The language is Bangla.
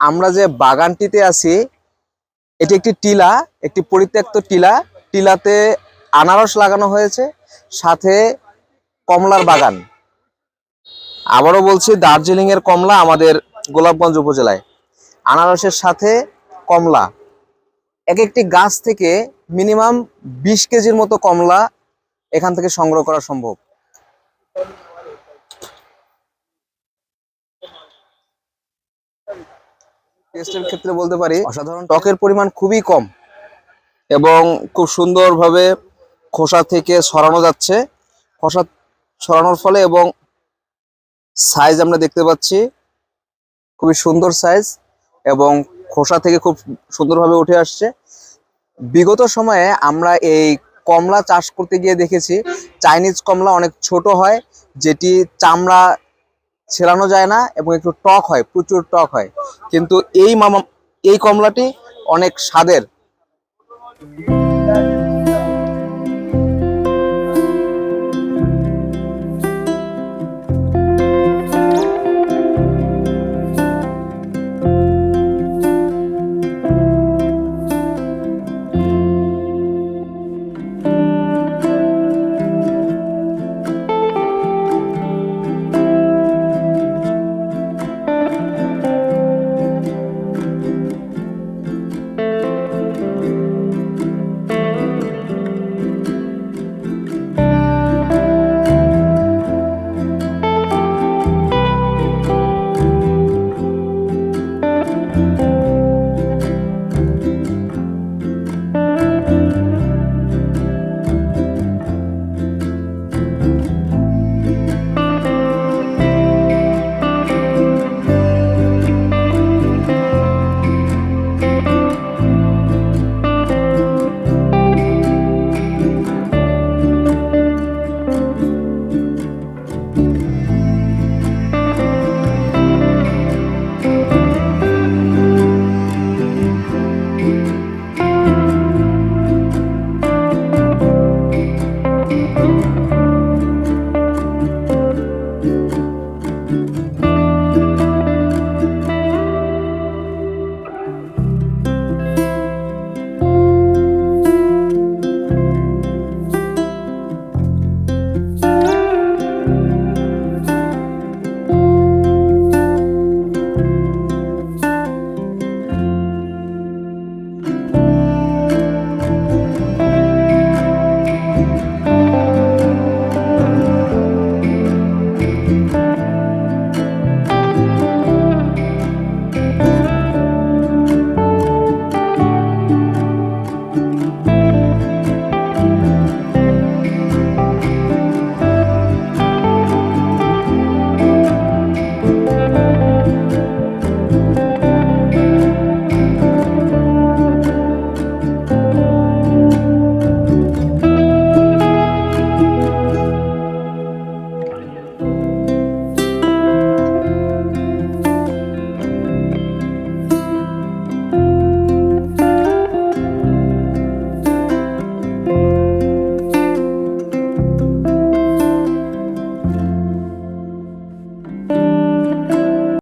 আমরা যে বাগানটিতে আছি, এটি একটি টিলা, একটি পরিত্যক্ত টিলা। টিলাতে আনারস লাগানো হয়েছে, সাথে কমলার বাগান। আবারও বলছি দার্জিলিং এর কমলা আমাদের গোলাপগঞ্জ উপজেলায়। আনারসের সাথে কমলা। এক একটি গাছ থেকে মিনিমাম বিশ কেজির মতো কমলা এখান থেকে সংগ্রহ করা সম্ভব। টেস্টের ক্ষেত্রে বলতে পারি অসাধারণ টকের পরিমাণ খুবই কম এবং খুব সুন্দরভাবে খোসা থেকে সরানো যাচ্ছে। খোসা সরানোর ফলে এবং সাইজ আমরা দেখতে পাচ্ছি খুবই সুন্দর সাইজ এবং খোসা থেকে খুব সুন্দরভাবে উঠে আসছে। বিগত সময়ে আমরা এই কমলা চাষ করতে গিয়ে দেখেছি চাইনিজ কমলা অনেক ছোট হয় যেটি চামড়া ছেড়ানো যায় না এবং একটু টক হয়, প্রচুর টক হয়। কিন্তু এই মামা এই কমলাটি অনেক স্বাদের।